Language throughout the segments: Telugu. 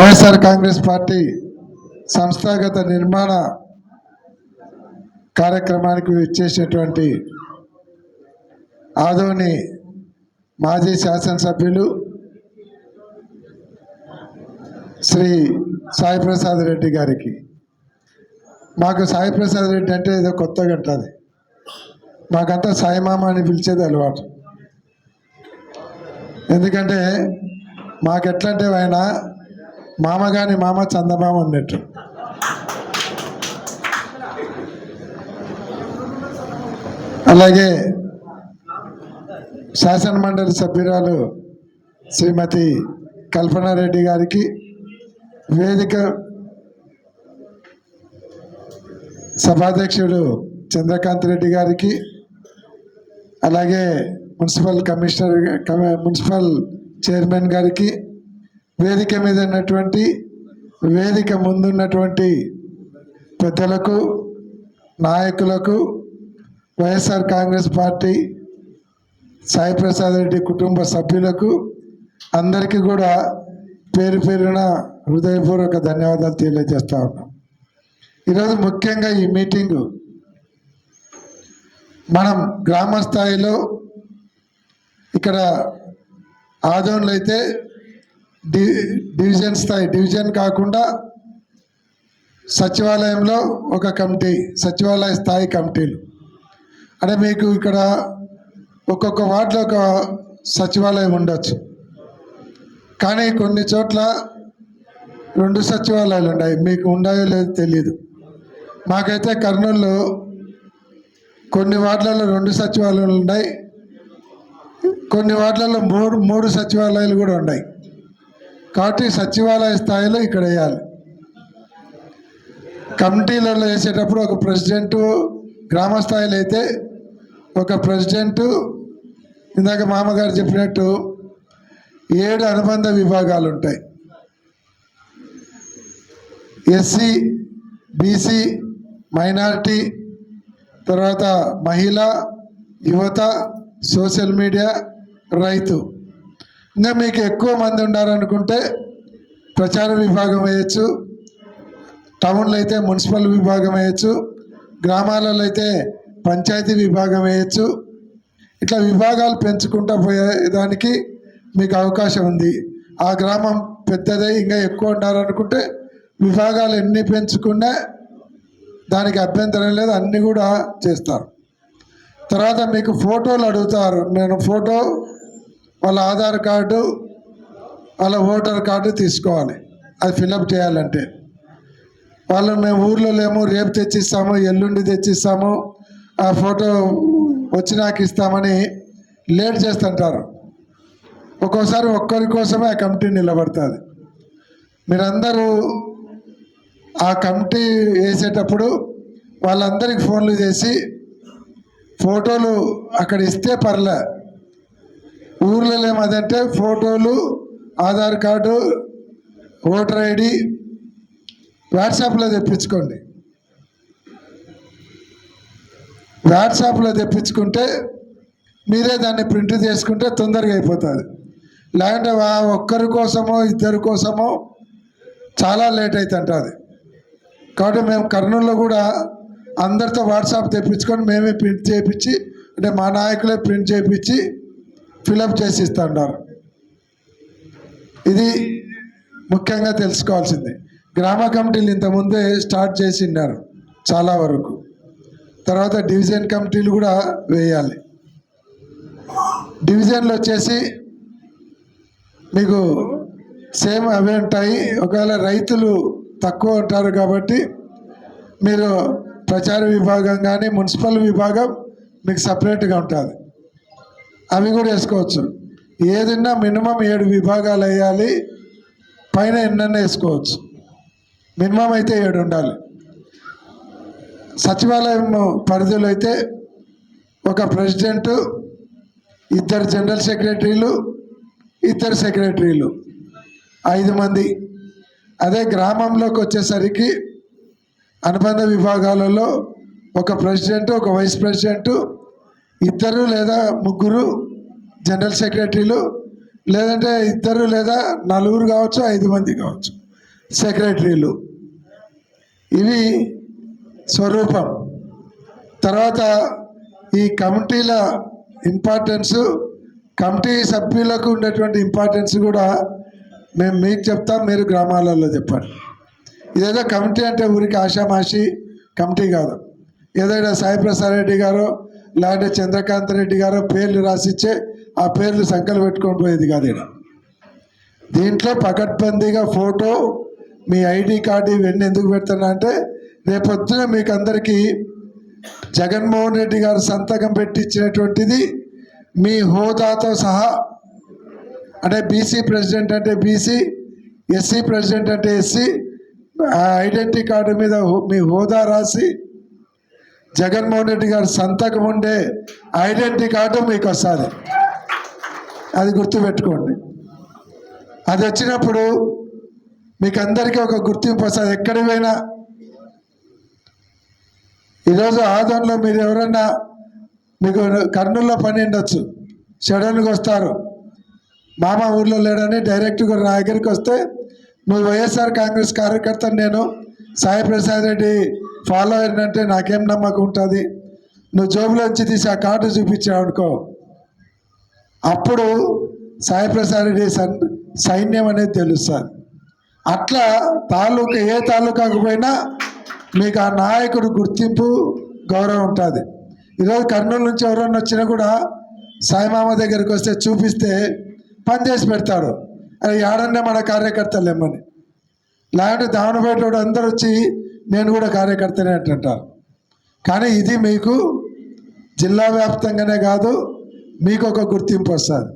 వైఎస్ఆర్ కాంగ్రెస్ పార్టీ సంస్థాగత నిర్మాణ కార్యక్రమానికి ఇచ్చేసినటువంటి ఆదోని మాజీ శాసనసభ్యులు శ్రీ సాయిప్రసాద్ రెడ్డి గారికి. మాకు సాయిప్రసాద్ రెడ్డి అంటే ఏదో కొత్తగా ఉంటుంది మాకంతా సాయిమామ అని పిలిచేది అలవాటు. ఎందుకంటే మాకు ఎట్లాంటివైనా ఆయన మామ గాని మామ చందమామ అన్నట్టు. అలాగే శాసన మండలి సభ్యురాలు శ్రీమతి కల్పనారెడ్డి గారికి వేదిక సభాధ్యక్షుడు చంద్రకాంత్ రెడ్డి గారికి అలాగే మున్సిపల్ కమిషనర్ మున్సిపల్ చైర్మన్ గారికి వేదిక మీద ఉన్నటువంటి వేదిక ముందున్నటువంటి పెద్దలకు నాయకులకు YSR Congress party Sai Prasad Reddy కుటుంబ సభ్యులకు అందరికీ కూడా పేరు పేరున హృదయపూర్వక ధన్యవాదాలు తెలియజేస్తా ఉన్నాం. ఈరోజు ముఖ్యంగా ఈ మీటింగు మనం గ్రామ స్థాయిలో ఇక్కడ ఆదోన్లో అయితే డి డివిజన్ స్థాయి డివిజన్ కాకుండా సచివాలయంలో ఒక కమిటీ సచివాలయ స్థాయి కమిటీలు. అంటే మీకు ఇక్కడ ఒక్కొక్క వార్డులో ఒక సచివాలయం ఉండొచ్చు. కానీ కొన్ని చోట్ల రెండు సచివాలయాలు ఉన్నాయి. మీకు ఉన్నాయో లేదో తెలియదు మాకైతే కర్నూలులో కొన్ని వార్డులలో రెండు సచివాలయాలు ఉన్నాయి. కొన్ని వార్డులలో మూడు మూడు సచివాలయాలు కూడా ఉన్నాయి. కాబట్టి సచివాలయ స్థాయిలో ఇక్కడ వేయాలి. కమిటీలలో వేసేటప్పుడు ఒక ప్రెసిడెంటు గ్రామ స్థాయిలో అయితే ఒక ప్రెసిడెంటు ఇందాక మామగారు చెప్పినట్టు ఏడు అనుబంధ విభాగాలు ఉంటాయి. ఎస్సీ బీసీ మైనారిటీ తర్వాత మహిళ యువత సోషల్ మీడియా రైతు. ఇంకా మీకు ఎక్కువ మంది ఉన్నారనుకుంటే ప్రచార విభాగం వేయచ్చు. టౌన్లో అయితే మున్సిపల్ విభాగం వేయచ్చు. గ్రామాలలో అయితే పంచాయతీ విభాగం వేయచ్చు. ఇట్లా విభాగాలు పెంచుకుంటూ పోయేదానికి మీకు అవకాశం ఉంది. ఆ గ్రామం పెద్దదే ఇంకా ఎక్కువ ఉండాలనుకుంటే విభాగాలు ఎన్ని పెంచుకున్నా దానికి అభ్యంతరం లేదు అన్నీ కూడా చేస్తారు. తర్వాత మీకు ఫోటోలు అడుగుతారు. నేను ఫోటో వాళ్ళ ఆధార్ కార్డు వాళ్ళ ఓటర్ కార్డు తీసుకోవాలి. అది ఫిలప్ చేయాలంటే. వాళ్ళు మేము ఊర్లో లేము రేపు తెచ్చిస్తాము ఎల్లుండి తెచ్చిస్తాము ఆ ఫోటో వచ్చినాక ఇస్తామని లేట్ చేస్తుంటారు. ఒక్కోసారి ఒక్కరి కోసమే ఆ కమిటీ నిలబడుతుంది. మీరందరూ ఆ కమిటీ వేసేటప్పుడు వాళ్ళందరికి ఫోన్లు చేసి ఫోటోలు అక్కడ ఇస్తే పర్లే. ఊర్లలో ఏమదంటే ఫోటోలు ఆధార్ కార్డు ఓటర్ ఐడి వాట్సాప్లో తెప్పించుకోండి. వాట్సాప్లో తెప్పించుకుంటే మీరే దాన్ని ప్రింట్ చేసుకుంటే తొందరగా అయిపోతుంది. లేకుంటే ఒక్కరి కోసమో ఇద్దరి కోసమో చాలా లేట్ అవుతుంటుంది కాబట్టి మేము కర్నూలులో కూడా అందరితో వాట్సాప్ తెప్పించుకొని మేమే ప్రింట్ చేయించి అంటే మా నాయకులే ప్రింట్ చేయించి ఫిలప్ చేసి ఇస్తున్నారు ఇది ముఖ్యంగా తెలుసుకోవాల్సింది. గ్రామ కమిటీలు ఇంతకుముందే స్టార్ట్ చేసి ఉన్నారు చాలా వరకు. తర్వాత డివిజన్ కమిటీలు కూడా వేయాలి. డివిజన్లు వచ్చేసి మీకు సేమ్ అవే ఉంటాయి. ఒకవేళ రైతులు తక్కువ ఉంటారు కాబట్టి మీరు ప్రచార విభాగం కానీ మున్సిపల్ విభాగం మీకు సపరేట్గా ఉంటుంది. అవి కూడా వేసుకోవచ్చు. ఏదైనా మినిమం ఏడు విభాగాలు వేయాలి పైన ఎన్నెన్న వేసుకోవచ్చు. మినిమం అయితే ఏడు ఉండాలి. సచివాలయం పరిధిలో అయితే ఒక ప్రెసిడెంటు ఇద్దరు జనరల్ సెక్రటరీలు ఇద్దరు సెక్రటరీలు ఐదు మంది. అదే గ్రామంలోకి వచ్చేసరికి అనుబంధ విభాగాలలో ఒక ప్రెసిడెంట్ ఒక వైస్ ప్రెసిడెంటు ఇద్దరు లేదా ముగ్గురు జనరల్ సెక్రటరీలు లేదంటే ఇద్దరు లేదా నలుగురు కావచ్చు ఐదు మంది కావచ్చు సెక్రటరీలు. ఇవి స్వరూపం. తర్వాత ఈ కమిటీల ఇంపార్టెన్స్ కమిటీ సభ్యులకు ఉండేటువంటి ఇంపార్టెన్స్ కూడా మేము మీకు చెప్తాం మీరు గ్రామాలలో చెప్పండి. ఇదేదో కమిటీ అంటే ఊరికి ఆషామాషి కమిటీ కాదు. ఏదైనా సాయి ప్రసాద్ రెడ్డి గారు లేదంటే చంద్రకాంత్ రెడ్డి గారు పేర్లు రాసిచ్చే ఆ పేర్లు సంకలు పెట్టుకొని పోయేది కాదు ఈడ. దీంట్లో పకడ్బందీగా ఫోటో మీ ఐడి కార్డు ఇవన్నీ ఎందుకు పెడుతున్నా అంటే రేపొద్దున మీకు అందరికీ జగన్మోహన్ రెడ్డి గారు సంతకం పెట్టించినటువంటిది మీ హోదాతో సహా అంటే బీసీ ప్రెసిడెంట్ అంటే బీసీ ఎస్సీ ప్రెసిడెంట్ అంటే ఎస్సీ ఐడెంటిటీ కార్డు మీద హో- మీ హోదా రాసి జగన్మోహన్ రెడ్డి గారు సంతకం ఉండే ఐడెంటిటీ కార్డు మీకు వస్తుంది. అది గుర్తుపెట్టుకోండి. అది వచ్చినప్పుడు మీకు అందరికీ ఒక గుర్తింపు వస్తుంది. ఎక్కడికి పోయినా. ఈరోజు ఆదంలో మీరు ఎవరన్నా మీకు కర్నూల్లో పని ఉండొచ్చు. షడన్కి వస్తారు. మామ ఊర్లో లేడని డైరెక్ట్గా నా దగ్గరికి వస్తే నువ్వు వైఎస్ఆర్ కాంగ్రెస్ కార్యకర్త నేను సాయి ప్రసాద్ రెడ్డి ఫాలో అయినంటే నాకేం నమ్మకం ఉంటుంది. నువ్వు జోబులోంచి తీసి ఆ కార్డు చూపించావు అనుకో. అప్పుడు సాయిప్రసాద్ రెడ్డి సన్ సైన్యం అనేది తెలుస్తుంది అట్లా తాలూకా ఏ తాలూకాకు పోయినా మీకు ఆ నాయకుడు గుర్తింపు గౌరవం ఉంటుంది. ఈరోజు కర్నూలు నుంచి ఎవరన్నా వచ్చినా కూడా సాయిమామ దగ్గరికి వస్తే చూపిస్తే పనిచేసి పెడతాడు. అది ఏడన్నా మన కార్యకర్తలు కార్యకర్తలేమని. లేకుంటే దావనపేట అందరూ వచ్చి నేను కూడా కార్యకర్తనే అంటుంటారు కానీ ఇది మీకు జిల్లా వ్యాప్తంగానే కాదు మీకు ఒక గుర్తింపు వస్తుంది.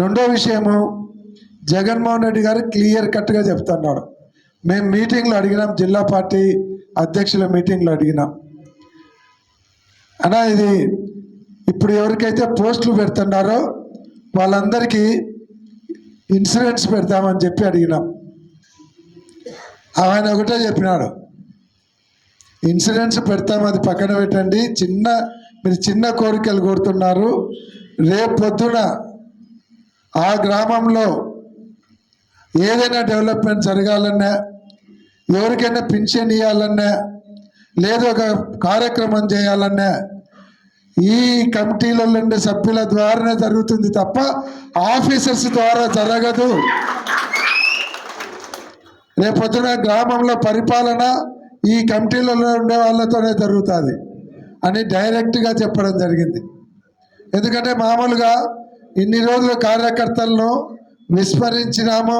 రెండో విషయము జగన్మోహన్ రెడ్డి గారు క్లియర్ కట్గా చెప్తున్నాడు మేము మీటింగ్లో అడిగినాం జిల్లా పార్టీ అధ్యక్షుల మీటింగ్లో అడిగినాం. అన్నా ఇది ఇప్పుడు ఎవరికైతే పోస్టులు పెడుతున్నారో వాళ్ళందరికీ ఇన్సూరెన్స్ పెడతామని చెప్పి అడిగినాం. ఆయన ఒకటే చెప్పినాడు. ఇన్సూరెన్స్ పెడతాం అది పక్కన పెట్టండి. చిన్న మీరు చిన్న కోరికలు కోరుతున్నారు. రేపు పొద్దున ఆ గ్రామంలో ఏదైనా డెవలప్మెంట్ జరగాలన్నా ఎవరికైనా పింఛన్ ఇవ్వాలన్నా లేదు ఒక కార్యక్రమం చేయాలన్నా ఈ కమిటీలలో ఉండే సభ్యుల ద్వారానే జరుగుతుంది తప్ప ఆఫీసర్స్ ద్వారా జరగదు. రేపొద్దున గ్రామంలో పరిపాలన ఈ కమిటీలలో ఉండే వాళ్ళతోనే జరుగుతుంది అని డైరెక్ట్గా చెప్పడం జరిగింది. ఎందుకంటే మామూలుగా ఇన్ని రోజులు కార్యకర్తలను విస్మరించినాము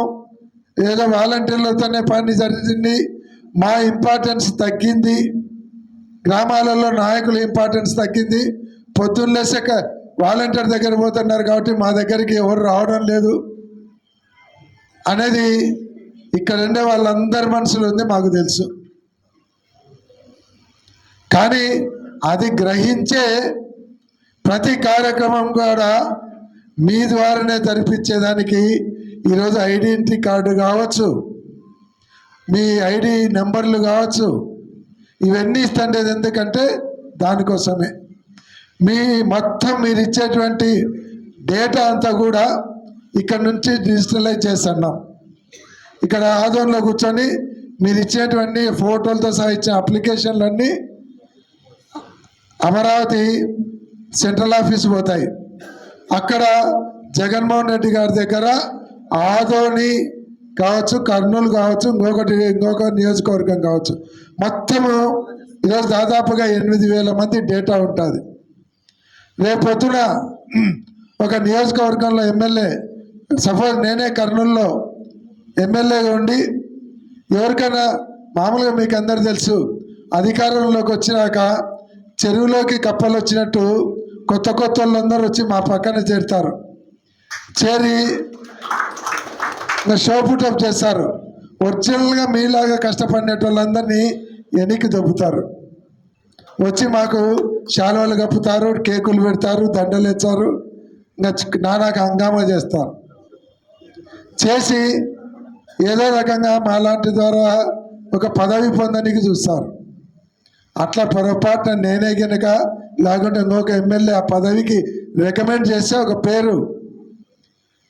ఏదో వాలంటీర్లతోనే పని జరిగింది మా ఇంపార్టెన్స్ తగ్గింది గ్రామాలలో నాయకుల ఇంపార్టెన్స్ తగ్గింది పొద్దున్నేసాక వాలంటీర్ దగ్గర పోతున్నారు కాబట్టి మా దగ్గరికి ఎవరు రావడం లేదు అనేది ఇక్కడ ఉండే వాళ్ళందరి మనసులో ఉంది మాకు తెలుసు. కానీ అది గ్రహించే ప్రతి కార్యక్రమం కూడా మీ ద్వారానే జరిపించేదానికి ఈరోజు ఐడెంటిటీ కార్డు కావచ్చు మీ ఐడి నెంబర్లు కావచ్చు ఇవన్నీ ఇస్తుండేది ఎందుకంటే దానికోసమే. మీ మొత్తం మీరు ఇచ్చేటువంటి డేటా అంతా కూడా ఇక్కడ నుంచి డిజిటలైజ్ చేస్తున్నాం ఇక్కడ ఆదోన్లో కూర్చొని మీరు ఇచ్చేటువంటి ఫోటోలతో సహా ఇచ్చే అప్లికేషన్లన్నీ అమరావతి సెంట్రల్ ఆఫీస్ పోతాయి. అక్కడ జగన్మోహన్ రెడ్డి గారి దగ్గర ఆదోని కావచ్చు కర్నూలు కావచ్చు ఇంకొకటి ఇంకొక నియోజకవర్గం కావచ్చు. మొత్తము ఈరోజు దాదాపుగా ఎనిమిది వేల మంది డేటా ఉంటుంది. రేపొద్దున ఒక నియోజకవర్గంలో ఎమ్మెల్యే సపోజ్ నేనే కర్నూలులో ఎమ్మెల్యేగా ఉండి ఎవరికైనా మామూలుగా మీకు అందరు తెలుసు అధికారంలోకి వచ్చినాక చెరువులోకి కప్పలు వచ్చినట్టు కొత్త కొత్త వాళ్ళందరూ వచ్చి మా పక్కన చేరుతారు. చేరి ఇంకా షో పుటప్ చేస్తారు. ఒరిజినల్గా మీలాగా కష్టపడిన వాళ్ళందరినీ వెనక్కి దొబ్బుతారు. వచ్చి మాకు శాలువలు కప్పుతారు కేకులు పెడతారు దండలు ఇచ్చారు ఇంకా నానాక హంగామా చేస్తారు. చేసి ఏదో రకంగా మాలాంటి ద్వారా ఒక పదవి పొందడానికి చూస్తారు. అట్లా పొరపాటున నేనే గనక లేకుంటే ఇంకొక ఎమ్మెల్యే ఆ పదవికి రికమెండ్ చేస్తే ఒక పేరు.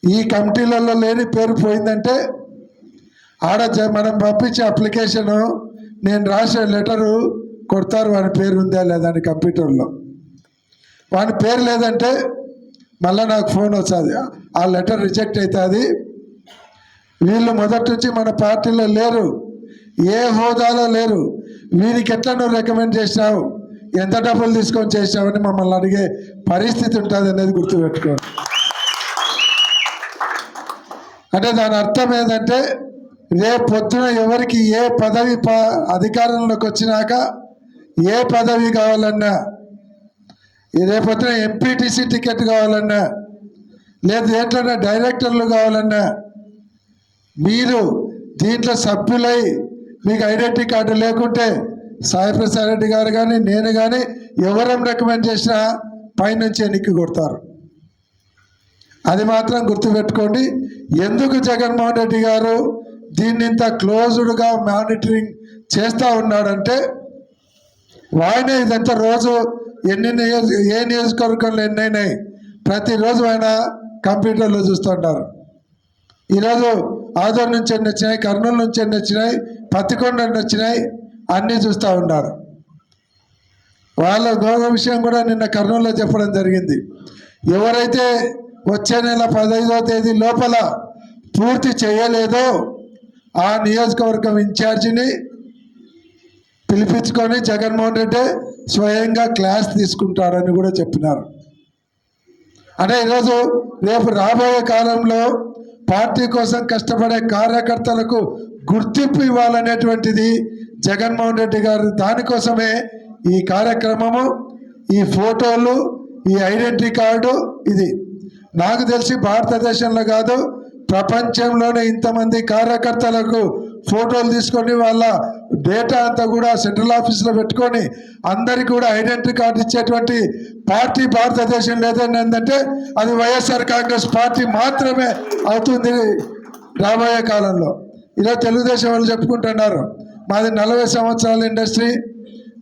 ఈ కమిటీలలో లేని పేరు పోయిందంటే ఆడ మనం పంపించే అప్లికేషను నేను రాసే లెటరు కొడతారు వాని పేరు ఉందా లేదా అని కంప్యూటర్లో. వాని పేరు లేదంటే మళ్ళీ నాకు ఫోన్ వస్తుంది. ఆ లెటర్ రిజెక్ట్ అవుతుంది. వీళ్ళు మొదటి నుంచి మన పార్టీలో లేరు. ఏ హోదాలో లేరు. వీరికి ఎట్లా నువ్వు రికమెండ్ చేసినావు? ఎంత డబ్బులు తీసుకొని చేసినావని మమ్మల్ని అడిగే పరిస్థితి ఉంటుంది అనేది గుర్తుపెట్టుకోండి అంటే దాని అర్థం ఏంటంటే రేపు పొద్దున ఎవరికి ఏ పదవి ప అధికారంలోకి వచ్చినాక ఏ పదవి కావాలన్నా రేపు రేపొద్దున ఎంపీటీసీ టికెట్ కావాలన్నా లేదు ఏంటన్నా డైరెక్టర్లు కావాలన్నా మీరు దీంట్లో సభ్యులై మీకు ఐడెంటిటీ కార్డు లేకుంటే సాయి ప్రసాద్ రెడ్డి గారు కానీ నేను కానీ ఎవరం రికమెండ్ చేసినా పైనుంచి ఎన్నిక కొడతారు. అది మాత్రం గుర్తుపెట్టుకోండి. ఎందుకు జగన్మోహన్ రెడ్డి గారు దీన్ని ఇంత క్లోజ్డ్గా మానిటరింగ్ చేస్తూ ఉన్నాడంటే ఆయన ఇదంతా రోజు ఎన్ని నియోజ ఏ నియోజకవర్గంలో ఎన్నైనాయి ప్రతిరోజు ఆయన కంప్యూటర్లో చూస్తుంటారు ఈరోజు ఆదోర్ నుంచి అన్ని వచ్చినాయి? కర్నూలు నుంచి అన్ని వచ్చినాయి? పత్తికొండ అన్ని వచ్చినాయి? అన్నీ చూస్తూ ఉన్నారు. వాళ్ళ గౌరవ విషయం కూడా నిన్న కర్నూలులో చెప్పడం జరిగింది. ఎవరైతే వచ్చే నెల పదహైదో తేదీ లోపల పూర్తి చేయలేదో ఆ నియోజకవర్గం ఇన్ఛార్జిని పిలిపించుకొని జగన్మోహన్ రెడ్డి స్వయంగా క్లాస్ తీసుకుంటారని కూడా చెప్పినారు. అంటే ఈరోజు రేపు రాబోయే కాలంలో పార్టీ కోసం కష్టపడే కార్యకర్తలకు గుర్తింపు ఇవ్వాలనేటువంటిది జగన్మోహన్ రెడ్డి గారు దానికోసమే ఈ కార్యక్రమము ఈ ఫోటోలు ఈ ఐడెంటిటీ కార్డు ఇది. నాకు తెలిసి భారతదేశంలో కాదు ప్రపంచంలోనే ఇంతమంది కార్యకర్తలకు ఫోటోలు తీసుకొని వాళ్ళ డేటా అంతా కూడా సెంట్రల్ ఆఫీస్లో పెట్టుకొని అందరికీ కూడా ఐడెంటిటీ కార్డు ఇచ్చేటువంటి పార్టీ భారతదేశం లేదని ఏంటంటే అది వైఎస్ఆర్ కాంగ్రెస్ పార్టీ మాత్రమే అవుతుంది రాబోయే కాలంలో. ఇలా తెలుగుదేశం వాళ్ళు చెప్పుకుంటున్నారు. మాది నలభై సంవత్సరాల ఇండస్ట్రీ.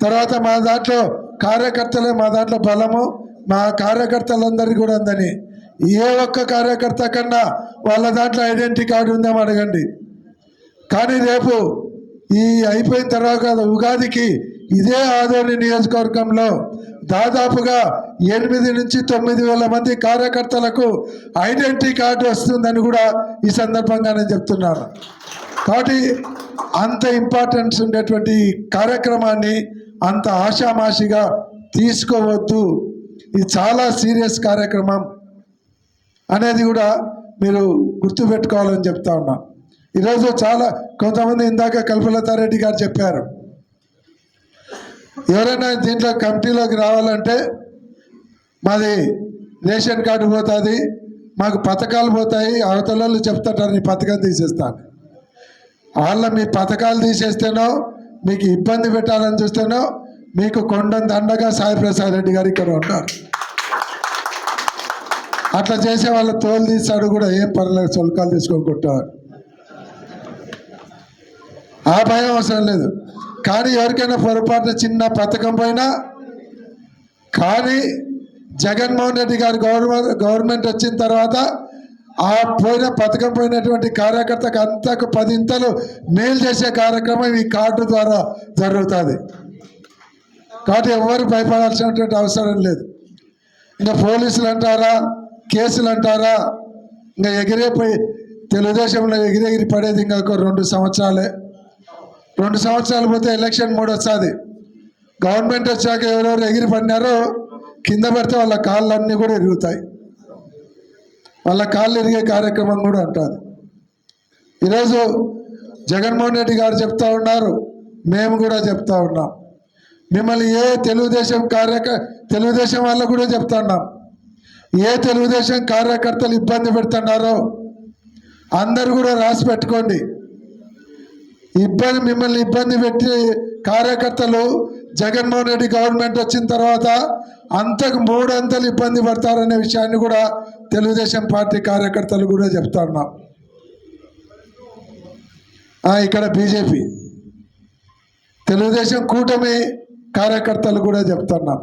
తర్వాత మా దాంట్లో కార్యకర్తలే మా దాంట్లో బలము. మా కార్యకర్తలందరికీ కూడా ఉందని ఏ ఒక్క కార్యకర్త కన్నా వాళ్ళ దాంట్లో ఐడెంటిటీ కార్డు ఉందేమో అడగండి. కానీ రేపు ఈ అయిపోయిన తర్వాత ఉగాదికి ఇదే ఆదోని నియోజకవర్గంలో దాదాపుగా ఎనిమిది నుంచి తొమ్మిది వేల మంది కార్యకర్తలకు ఐడెంటిటీ కార్డు వస్తుందని కూడా ఈ సందర్భంగా నేను చెప్తున్నాను కాబట్టి అంత ఇంపార్టెన్స్ ఉండేటువంటి కార్యక్రమాన్ని అంత ఆషామాషిగా తీసుకోవద్దు. ఇది చాలా సీరియస్ కార్యక్రమం. అనేది కూడా మీరు గుర్తుపెట్టుకోవాలని చెప్తా ఉన్నా. ఈరోజు చాలా కొంతమంది ఇందాక కల్పలతారెడ్డి గారు చెప్పారు. ఎవరైనా దీంట్లో కమిటీలోకి రావాలంటే మాది రేషన్ కార్డు పోతుంది మాకు పథకాలు పోతాయి అవతలలో వాళ్ళు చెప్తుంటారు నీ పథకం తీసేస్తాను వాళ్ళ మీ పథకాలు తీసేస్తేనో మీకు ఇబ్బంది పెట్టాలని చూస్తేనో మీకు కొండ దండగా సాయి ప్రసాద్ రెడ్డి గారు ఇక్కడ ఉంటారు. అట్లా చేసే వాళ్ళ తోలు తీస్తాడు కూడా ఏం పర్లేదు సొలకాలు తీసుకొని కొట్టేవాడు ఆ భయం అవసరం లేదు. కానీ ఎవరికైనా పొరపాటున చిన్న పథకం పోయినా కానీ జగన్మోహన్ రెడ్డి గారి గవర్నమెంట్ గవర్నమెంట్ వచ్చిన తర్వాత ఆ పోయిన పథకం పోయినటువంటి కార్యకర్తకు అంతకు పదింతలు మేలు చేసే కార్యక్రమం ఈ కార్డు ద్వారా జరుగుతుంది. కాబట్టి ఎవరు భయపడాల్సినటువంటి అవసరం లేదు. ఇంకా పోలీసులు అంటారా? కేసులు అంటారా? ఇంకా ఎగిరేపోయి తెలుగుదేశంలో ఎగిరెగిరి పడేది ఇంకా ఒక రెండు సంవత్సరాలే. రెండు సంవత్సరాలు పోతే ఎలక్షన్ మూడు వస్తుంది. గవర్నమెంట్ వచ్చాక ఎవరెవరు ఎగిరి పడినారో కింద పడితే వాళ్ళ కాళ్ళు అన్నీ కూడా ఇరుగుతాయి. వాళ్ళ కాళ్ళు ఇరిగే కార్యక్రమం కూడా ఉంటుంది ఈరోజు జగన్మోహన్ రెడ్డి గారు చెప్తా ఉన్నారు. మేము కూడా చెప్తా ఉన్నాం. మిమ్మల్ని ఏ తెలుగుదేశం కార్యక తెలుగుదేశం వాళ్ళకు కూడా చెప్తా ఉన్నాం. ఏ తెలుగుదేశం కార్యకర్తలు ఇబ్బంది పెడుతున్నారో అందరు కూడా రాసి పెట్టుకోండి. ఇబ్బంది మిమ్మల్ని ఇబ్బంది పెట్టి కార్యకర్తలు జగన్మోహన్ రెడ్డి గవర్నమెంట్ వచ్చిన తర్వాత అంతకు మూడంతలు ఇబ్బంది పడతారనే విషయాన్ని కూడా తెలుగుదేశం పార్టీ కార్యకర్తలు కూడా చెప్తా ఉన్నాం. ఇక్కడ బీజేపీ. తెలుగుదేశం కూటమి కార్యకర్తలు కూడా చెప్తున్నాం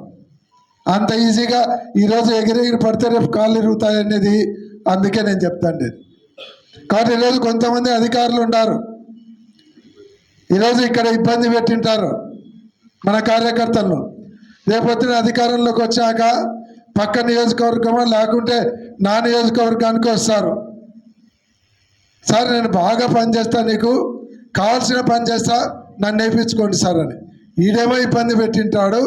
అంత ఈజీగా ఈరోజు ఎగిరెగిరి పడితే రేపు కాళ్ళు ఇరుగుతాయి అనేది అందుకే నేను చెప్తాను నేను కాబట్టి ఈరోజు కొంతమంది అధికారులు ఉన్నారు. ఈరోజు ఇక్కడ ఇబ్బంది పెట్టింటారు మన కార్యకర్తలను. రేపొద్దున అధికారంలోకి వచ్చాక పక్క నియోజకవర్గమో లేకుంటే నా నియోజకవర్గానికి వస్తారు. సార్ నేను బాగా పనిచేస్తా నీకు కావాల్సిన పని చేస్తా నన్ను నేర్పించుకోండి సార్ అని. ఈడేమో ఇబ్బంది పెట్టింటాడు.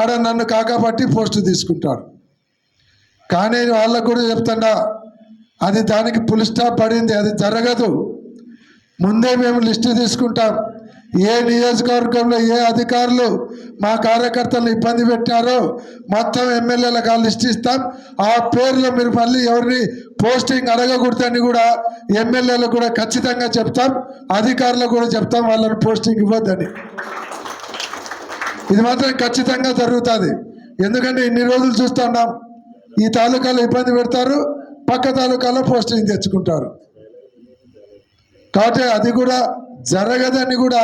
ఆడ నన్ను కాకపట్టి పోస్టు తీసుకుంటాడు. కానీ వాళ్ళకు కూడా చెప్తాడా అది దానికి పులి స్టాప్ పడింది అది జరగదు. ముందే మేము లిస్టు తీసుకుంటాం ఏ నియోజకవర్గంలో ఏ అధికారులు మా కార్యకర్తలను ఇబ్బంది పెట్టారో మొత్తం ఎమ్మెల్యేలకు ఆ లిస్ట్ ఇస్తాం. ఆ పేర్లో మీరు మళ్ళీ ఎవరిని పోస్టింగ్ అడగకూడదని కూడా ఎమ్మెల్యేలకు కూడా ఖచ్చితంగా చెప్తాం అధికారులకు కూడా చెప్తాం వాళ్ళని పోస్టింగ్ ఇవ్వద్దని. ఇది మాత్రం ఖచ్చితంగా జరుగుతుంది. ఎందుకంటే ఇన్ని రోజులు చూస్తున్నాం ఈ తాలూకాలో ఇబ్బంది పెడతారు. పక్క తాలూకాలో పోస్టింగ్ తెచ్చుకుంటారు. కాబట్టి అది కూడా జరగదని కూడా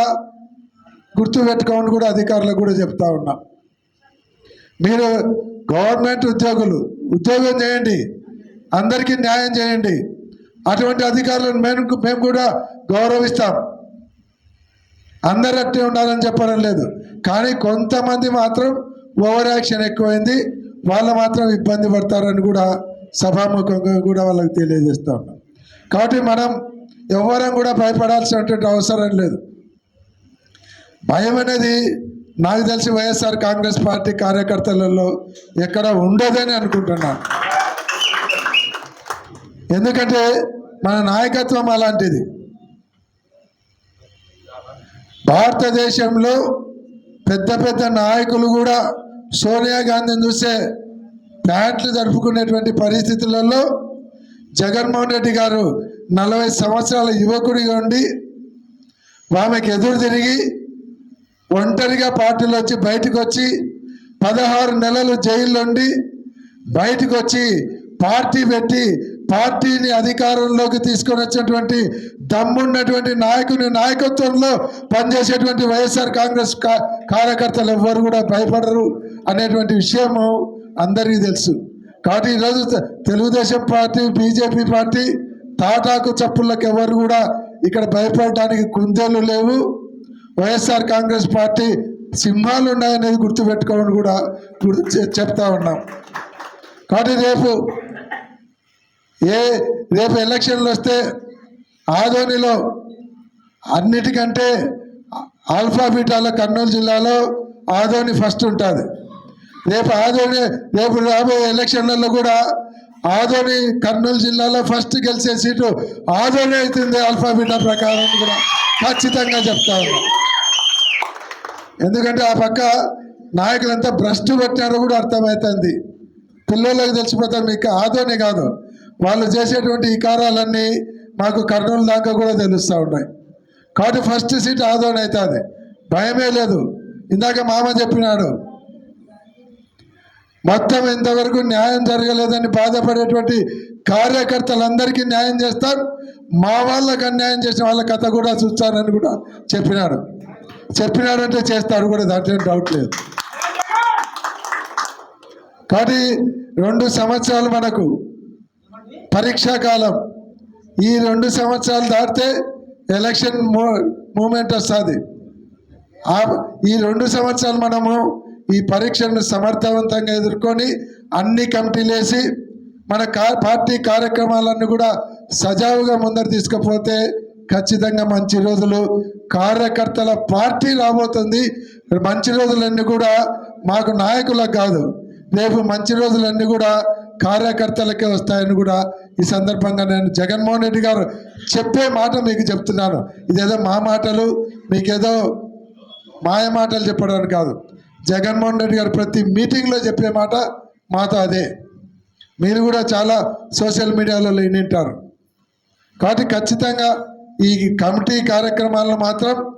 గుర్తుపెట్టుకోమని కూడా అధికారులకు కూడా చెప్తా ఉన్నాం. మీరు గవర్నమెంట్ ఉద్యోగులు ఉద్యోగం చేయండి. అందరికీ న్యాయం చేయండి. అటువంటి అధికారులను మేము మేము కూడా గౌరవిస్తాం. అందరు అట్టే ఉండాలని చెప్పడం లేదు. కానీ కొంతమంది మాత్రం ఓవర్ యాక్షన్ ఎక్కువైంది. వాళ్ళు మాత్రం ఇబ్బంది పడతారని కూడా సభాముఖంగా కూడా వాళ్ళకి తెలియజేస్తూ ఉన్నాం. కాబట్టి మనం ఎవరం కూడా భయపడాల్సినటువంటి అవసరం లేదు. భయం అనేది నాకు తెలిసి వైఎస్ఆర్ కాంగ్రెస్ పార్టీ కార్యకర్తలలో ఎక్కడ ఉండదని అనుకుంటున్నాను ఎందుకంటే మన నాయకత్వం అలాంటిది. భారతదేశంలో పెద్ద పెద్ద నాయకులు కూడా సోనియా గాంధీని చూసే ప్యాంట్లు జరుపుకునేటువంటి పరిస్థితులలో జగన్మోహన్ రెడ్డి గారు నలభై సంవత్సరాల యువకుడిగా ఉండి ఆమెకు ఎదురు తిరిగి ఒంటరిగా పార్టీలో వచ్చి బయటకు వచ్చి పదహారు నెలలు జైల్లో ఉండి బయటకు వచ్చి పార్టీ పెట్టి పార్టీని అధికారంలోకి తీసుకొని వచ్చినటువంటి దమ్మున్నటువంటి నాయకుని నాయకత్వంలో పనిచేసేటువంటి వైఎస్ఆర్ కాంగ్రెస్ కా- కార్యకర్తలు ఎవ్వరు కూడా భయపడరు అనేటువంటి విషయము అందరికీ తెలుసు. కాబట్టి ఈరోజు తెలుగుదేశం పార్టీ బీజేపీ పార్టీ తాటాకు చప్పుళ్ళకి ఎవరు కూడా ఇక్కడ భయపడటానికి కుందేలు లేవు. వైఎస్ఆర్ కాంగ్రెస్ పార్టీ సింహాలు ఉన్నాయనేది గుర్తుపెట్టుకోమని కూడా చె- చెప్తా ఉన్నాం. కాబట్టి రేపు ఏ రేపు ఎలక్షన్లు వస్తే ఆదోనిలో అన్నిటికంటే ఆల్ఫాబీటాలో కర్నూలు జిల్లాలో ఆదోని ఫస్ట్ ఉంటుంది. రేపు ఆదోని రేపు రాబోయే ఎలక్షన్లలో కూడా ఆదోని కర్నూలు జిల్లాలో ఫస్ట్ గెలిచే సీటు ఆదోని అవుతుంది ఆల్ఫాబీటా ప్రకారం కూడా ఖచ్చితంగా చెప్తా ఎందుకంటే ఆ పక్క నాయకులంతా భ్రష్టు పెట్టారో కూడా అర్థమవుతుంది పిల్లలకు తెలిసిపోతారు మీకు ఆదోనే కాదు. వాళ్ళు చేసేటువంటి ఈ కారాలన్నీ మాకు కర్నూలు దాకా కూడా తెలుస్తూ ఉన్నాయి. కాబట్టి ఫస్ట్ సీట్ ఆదోని అవుతుంది. భయమే లేదు. ఇందాక మామ చెప్పినాడు మొత్తం ఇంతవరకు న్యాయం జరగలేదని బాధపడేటువంటి కార్యకర్తలందరికీ న్యాయం చేస్తారు మా వాళ్ళకి అన్యాయం చేసిన వాళ్ళ కథ కూడా చూస్తానని కూడా చెప్పినాడు. చెప్పినాడంటే చేస్తాడు కూడా దాంట్లో డౌట్ లేదు. కాబట్టి రెండు సంవత్సరాలు మనకు పరీక్షా కాలం. ఈ రెండు సంవత్సరాలు దాటితే ఎలక్షన్ మూ మూమెంట్ వస్తుంది. ఆ ఈ రెండు సంవత్సరాలు మనము ఈ పరీక్షను సమర్థవంతంగా ఎదుర్కొని అన్ని కమిటీలేసి మన కా పార్టీ కార్యక్రమాలన్నీ కూడా సజావుగా ముందరు తీసుకుపోతే ఖచ్చితంగా మంచి రోజులు. కార్యకర్తల పార్టీ రాబోతుంది. మంచి రోజులన్నీ కూడా మాకు నాయకులకు కాదు. రేపు మంచి రోజులన్నీ కూడా కార్యకర్తలకే వస్తాయని కూడా ఈ సందర్భంగా నేను జగన్మోహన్ రెడ్డి గారు చెప్పే మాట మీకు చెప్తున్నాను. ఇదేదో మా మాటలు మీకేదో మాయ మాటలు చెప్పడానికి కాదు. జగన్మోహన్ రెడ్డి గారు ప్రతి మీటింగ్లో చెప్పే మాట మాతో అదే. మీరు కూడా చాలా సోషల్ మీడియాలో వింటారు కాబట్టి ఖచ్చితంగా ఈ కమిటీ కార్యక్రమాలను మాత్రం